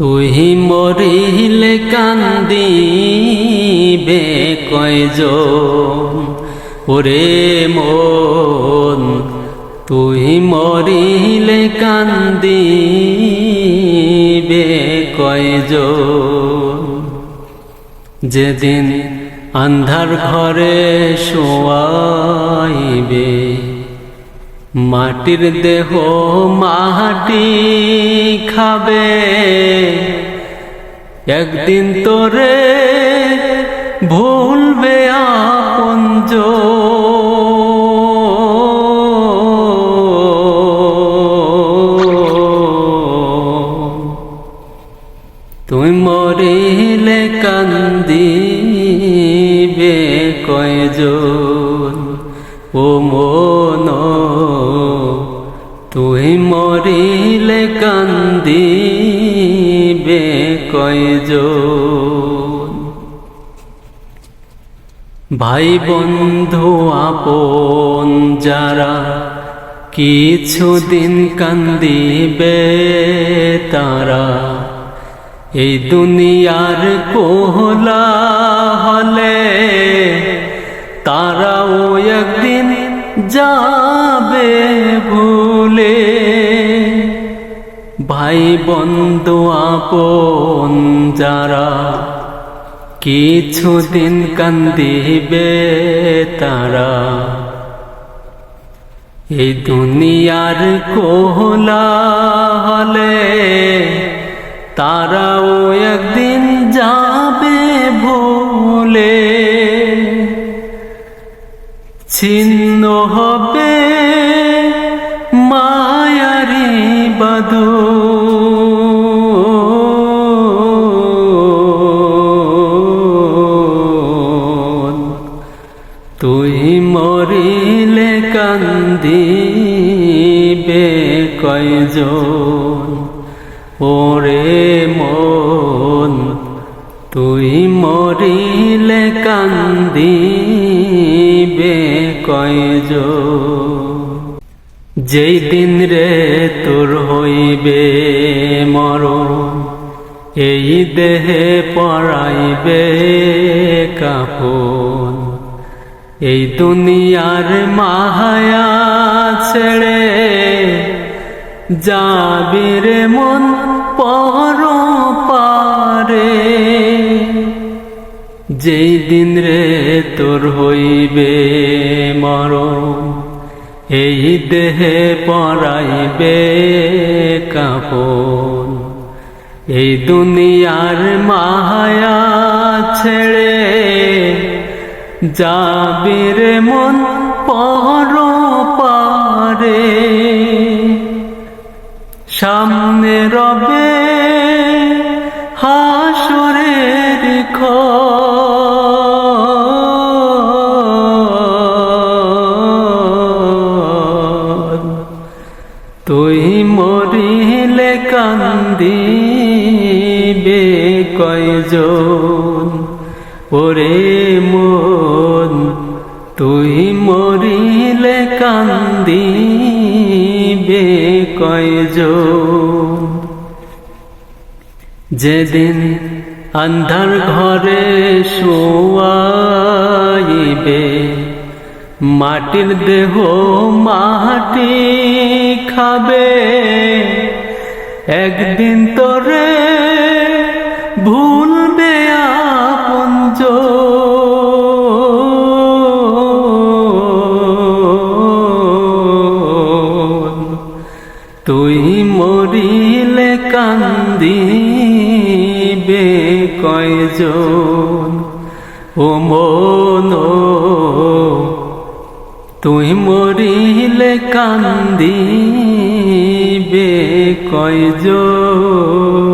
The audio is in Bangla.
তুই মরিলে কান্দিবে কয়জন? ওরে মন তুই মরিলে কান্দিবে কয়জন? যেদিন আন্ধার ঘরে শোয়াইবে মাটির দেহ মাটি খাবে। একদিন তোরে ভুলবে আপনজ তুই মরিলে কান্দিবে কয়জন? ও মন তুই মরিলে কান্দিবে কয়জন? ভাই বন্ধু আপন যারা কিছুদিন কান্দিবে তারা, এই দুনিয়ার কোহলা হলে তারাও একদিন যাবে। ভাই বন্ধু আপন যারা কিছুদিন কান্দিবে তারা। এই দুনিয়ার কোহলা হলে তারাও একদিন যাবে ভুলে। ছিন্ন হবে মায়ারি বাদু মরিলে কান্দিবে কয়জন? ওরে মন, তুই মরিলে কান্দিবে কয়জ যেই দিন রে তোর হইবে মরণ, এই দেহে পড়াইবে কাপন এই দুনিয়ার মাহায়া ছেড়ে যাবির মন পর পারে। যেই দিন রে তোর হইবে মর এই দেহে পড়াইবে কাপন। এই দুনিয়ার মায়া ছেড়ে যাবির মন পর পারে সামনে রবে হাসরের ঘর। তুই মরিলে কান্দিবে কয়জন? ওরে কান্দিবে কয়জন? যেদিন আন্ধার ঘরে শোয়াইবে মাটির দেহ মাটি খাবে একদিন তোরে ভুলবে তুই মরিলে কান্দিবে কয়জন? ও মন তুই মরিলে কান্দিবে কয়জন?